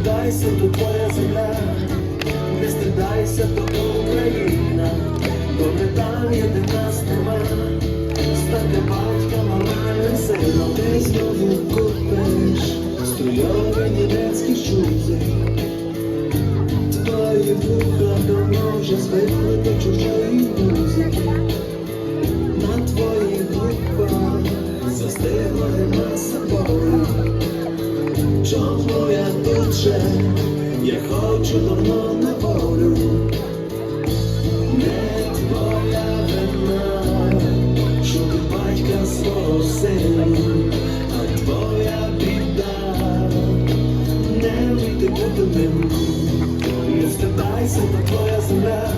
стидайся, то твоя земля, не стидайся, то Україна, добре там є, де нас нема, стати батьком, моральним сином, ти знову купиш, стройовий німецький чузи. Твої вуха давно вже звикли до чужої же, я хочу давно на волю, не твоя вина, що ти батька свого сина, а твоя біда, не вийти бути ним, не спитайся, то твоя земля,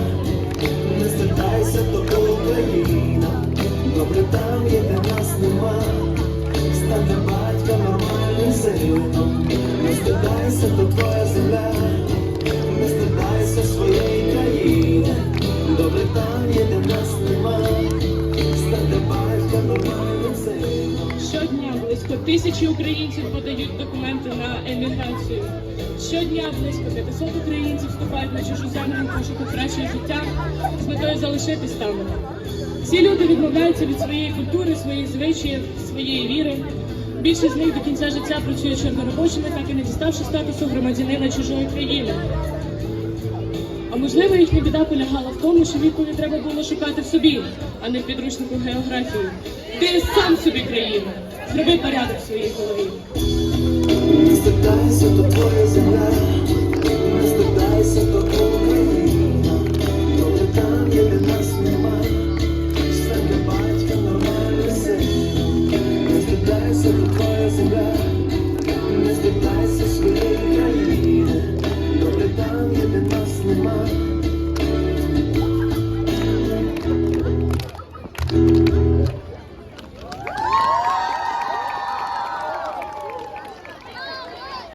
тисячі українців подають документи на еміграцію. Щодня близько 500 українців вступають на чужу землю в пошуку кращого життя з метою залишитись там. Ці люди відмовляються від своєї культури, своїх звичаїв, своєї віри. Більшість з них до кінця життя працює чорноробочими, так і не діставши статусу громадянина чужої країни. А можливо, їхня біда полягала в тому, що відповідь треба було шукати в собі, а не в підручнику географії. Ти сам собі країна, зроби порядок в своїй голові. Тобою земля